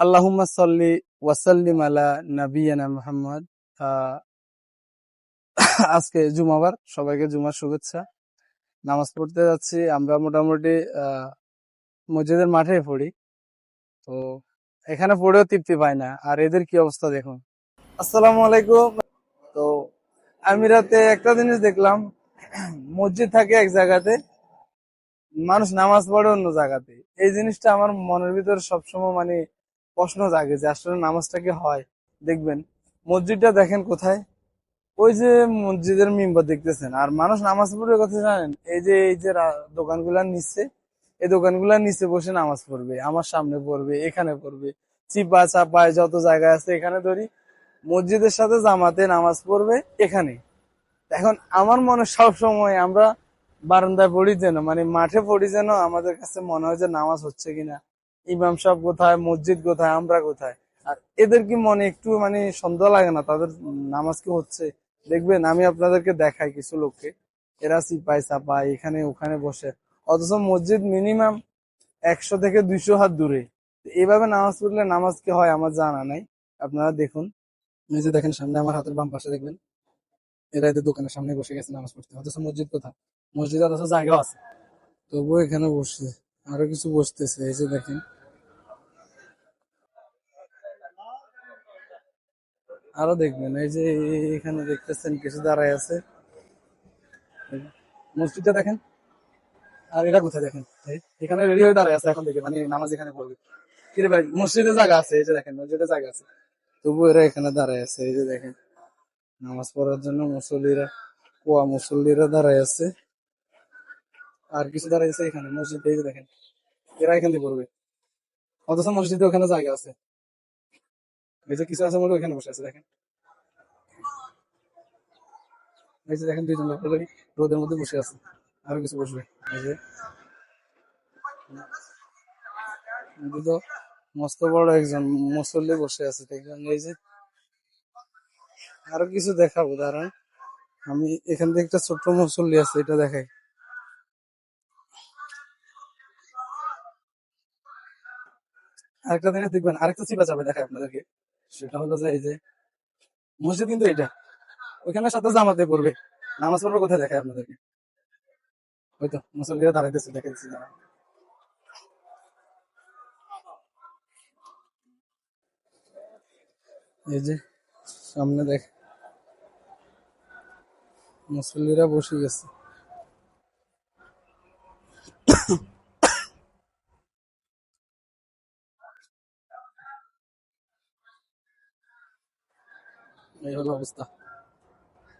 আল্লাহুম্মা সাল্লি ওয়াসাল্লিম আলা নাবিয়ানা মুহাম্মদ। আজকে জুমাবার, সবাইকে জুমার শুভেচ্ছা। নামাজ পড়তে যাচ্ছি, আমরা মোটামুটি মসজিদের মাঠে পড়ি। তো এখানে পড়েও তৃপ্তি পাই না। আর এদের কি অবস্থা দেখুন। আসসালামু আলাইকুম। তো আমি রাতে একটা জিনিস দেখলাম, মসজিদ থাকে এক জায়গাতে মানুষ নামাজ পড়ে অন্য জায়গাতে। এই জিনিসটা আমার মনের ভিতরে সবসময় মানে প্রশ্ন জাগে যে আসলে নামাজটা কি হয়? দেখবেন, মসজিদটা দেখেন কোথায়? ওই যে মসজিদের মিম্বার দেখতেছেন। আর মানুষ নামাজ পড়বে কথা জানেন? এই যে এই যে দোকানগুলার নিচে, এই দোকানগুলার নিচে বসে নামাজ পড়বে। আমার সামনে পড়বে, এখানে পড়বে। চিপা চাপায় যত জায়গা আছে এখানে ধরি, মসজিদের সাথে জামাতে নামাজ পড়বে এখানে। এখন আমার মনে সব সময় আমরা বারান্দায় পড়ি যেন মানে মাঠে পড়ি যেন আমাদের কাছে মনে হয় যে নামাজ হচ্ছে কিনা। ইমাম সাহেব কোথায়, মসজিদ কোথায়, আমরা কোথায়? আর এদের কি মনে একটু মানে সন্দেহ লাগে না? তাদের নামাজ কি হচ্ছে? দেখবেন, আমি আপনাদেরকে দেখাই কিছু লোককে। এরা সিপাই চাপাই এখানে, ওখানে বসে। অথচ মসজিদ মিনিমাম একশো থেকে দুইশো হাত দূরে। এইভাবে নামাজ পড়লে নামাজ কি হয় আমার জানা নাই। আপনারা দেখুন। যে দেখেন, সামনে আমার হাতের বাম পাশে দেখবেন। এরা এদের দোকানের সামনে বসে গেছে, নামাজ পড়তে। অথচ মসজিদ কোথা মসজিদ অথচ জায়গাও আছে। তবুও এখানে বসছে, আরও কিছু বসতেছে, এই যে দেখেন। আরও দেখবেন, এই যে এখানে দেখতেছেন কিছু দাঁড়ায় আছে। মসজিদটা দেখেন। আর এটা কোথায় দেখেন? এখানে রেডি হয়ে দাঁড়ায় আছে এখন দেখে মানে নামাজ এখানে পড়বে। কিরে ভাই, মসজিদে জায়গা আছে, এই যে দেখেন, মসজিদে জায়গা আছে। তবু এরা এখানে দাঁড়ায় আছে, এই যে দেখেন। নামাজ পড়ার জন্য মুসল্লিরা, কোয়া মুসল্লিরা দাঁড়ায় আছে। আর কিছু দাঁড়ায় আছে এখানে, মসজিদে, এই দেখেন, এরা এখান থেকে পড়বে। অথচ মসজিদে ওখানে জায়গা আছে। এই যে কিছু আছে মনে ওখানে বসে আছে, দেখেন। এই যে দেখেন দুইজন লোক রোদের মধ্যে বসে আছে। আরও কিছু বসবে। এই যে মস্ত বড় একজন মুসল্লি বসে আছে এই যে। আরও কিছু দেখাবো, দাঁড়ান। আমি এখান থেকে একটা ছোট্ট মুসল্লি আছে এটা দেখাই। আরেকটা জিনিস দেখবেন, আরেকটা চিপা যাবে দেখাই আপনাদেরকে। সেটা হলো যে এই যে মসজিদ কিন্তু এটা। ওইখানে সাথে জামাতে পড়বে। নামাজ পড়বে কোথায় দেখায় আপনাদেরকে? হয়তো মুসল্লিরা দাঁড়াইতেছে দেখে দিচ্ছি এই যে সামনে দেখ মুসল্লিরা বসে গেছে। এই হলো অবস্থা।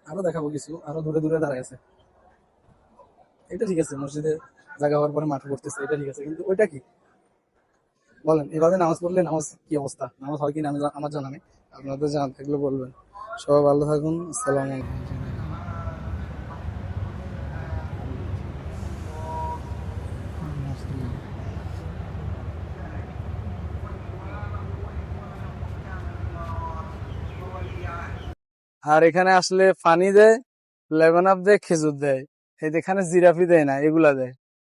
আরও দেখাবো কিছু, আরও দূরে দূরে দাঁড়ায় আছে। এটা ঠিক আছে, মসজিদে জায়গা হওয়ার পরে মাঠে পড়তেছে, এটা ঠিক আছে, কিন্তু ওইটা কি? বলেন, এভাবে নামাজ পড়লে নামাজ কি অবস্থা? নামাজ হয় কি না, আমি আমার জানা নেই। আপনাদের জানা থাকলে বলবেন। সবাই ভালো থাকুন, আসসালামু আলাইকুম। আর এখানে আসলে পানি দেয়, লেমন আপ দেয়, খেজুর দেয়। এখানে জিরাফি দেয় না, এগুলা দেয়।